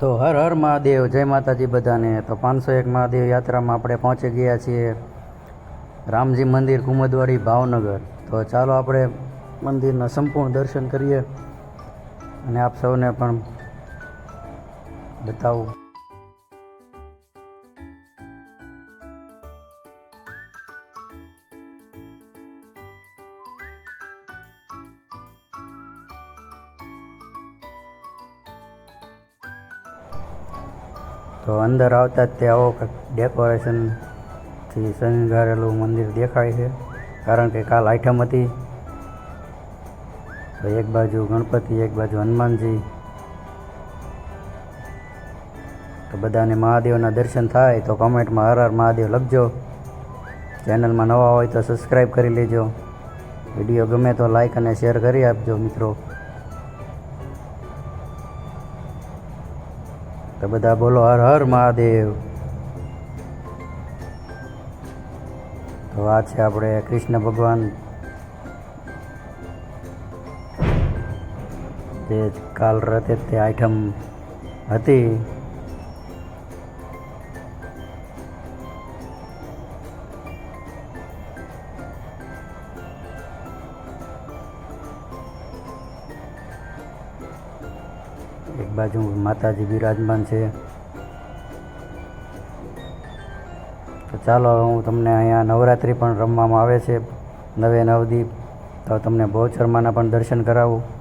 તો હર હર મહાદેવ, જય માતાજી બધાને. તો પાંચસો એક મહાદેવ યાત્રામાં આપણે પહોંચી ગયા છીએ રામજી મંદિર કુમદવાડી ભાવનગર. તો ચાલો આપણે મંદિરના સંપૂર્ણ દર્શન કરીએ અને આપ સૌને પણ બતાવું. તો અંદર આવતા જ તે આવો ડેકોરેશનથી શણગારેલું મંદિર દેખાય છે. કારણ કે કાલ આઈટમ હતી. તો એક બાજુ ગણપતિ, એક બાજુ હનુમાનજી. તો બધાને મહાદેવના દર્શન થાય તો કોમેન્ટમાં હર હર મહાદેવ લખજો. ચેનલમાં નવા હોય તો સબસ્ક્રાઈબ કરી લેજો. વીડિયો ગમે તો લાઈક અને શેર કરી આપજો મિત્રો. તો બધા બોલો, હર હર મહાદેવ. તો આ છે આપણે કૃષ્ણ ભગવાન. જે કાલ રાતે તે આઈટમ હતી. એક બાજુ માતાજી બિરાજમાન છે. તો ચાલો હું તમને અહીંયા નવરાત્રિ પણ રમવામાં આવે છે. નવે નવદીપ, તો તમને બહુચરમાના પણ દર્શન કરાવું.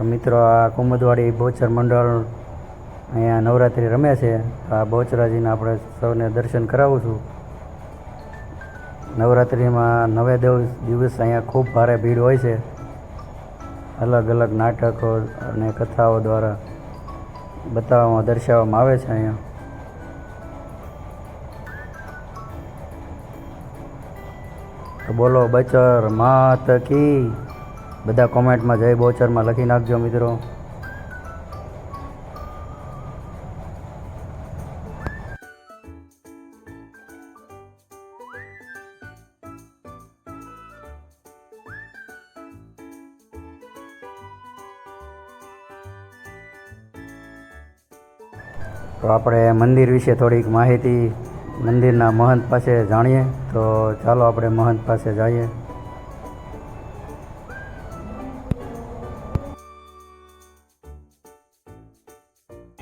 તો મિત્રો, આ કુમદવાડી બોચર મંડળ અહીંયા નવરાત્રિ રમે છે. તો આ બોચરાજીને આપણે સૌને દર્શન કરાવું છું. નવરાત્રિમાં નવે દિવસ દિવસ અહીંયા ખૂબ ભારે ભીડ હોય છે. અલગ અલગ નાટકો અને કથાઓ દ્વારા બતાવવામાં, દર્શાવવામાં આવે છે અહીંયા. બોલો, બચર માત કી. બધા કોમેન્ટમાં જય બોચરમાં લખી નાખજો મિત્રો. તો આપણે મંદિર વિશે થોડીક માહિતી મંદિરના મહંત પાસે જાણીએ. તો ચાલો આપણે મહંત પાસે જઈએ.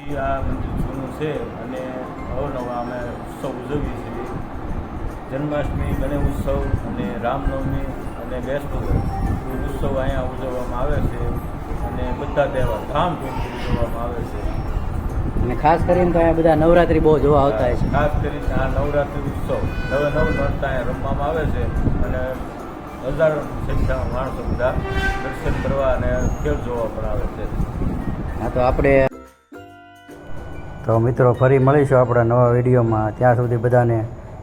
ઈ આ મંદિર જૂનું છે અને અવનવા અમે ઉત્સવ ઉજવીએ છીએ. જન્માષ્ટમી ગણેશ ઉત્સવ અને રામનવમી અને બેસતું ઉત્સવ અહીંયા ઉજવવામાં આવે છે અને બધા તહેવાર ધામધૂમથી ઉજવવામાં આવે છે. અને ખાસ કરીને તો અહીંયા બધા નવરાત્રિ બહુ જોવા આવતા હોય છે. ખાસ કરીને આ નવરાત્રિ ઉત્સવ નવે નવ નોરતા અહીંયા રમવામાં આવે છે અને હજારો સંખ્યામાં માણસો બધા દર્શન કરવા અને ખેલ જોવા પણ આવે છે. હા તો આપણે તો મિત્રો ફરી મળીશું આપણા નવા વિડીયોમાં. ત્યાં સુધી બધાને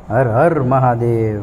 હર હર મહાદેવ.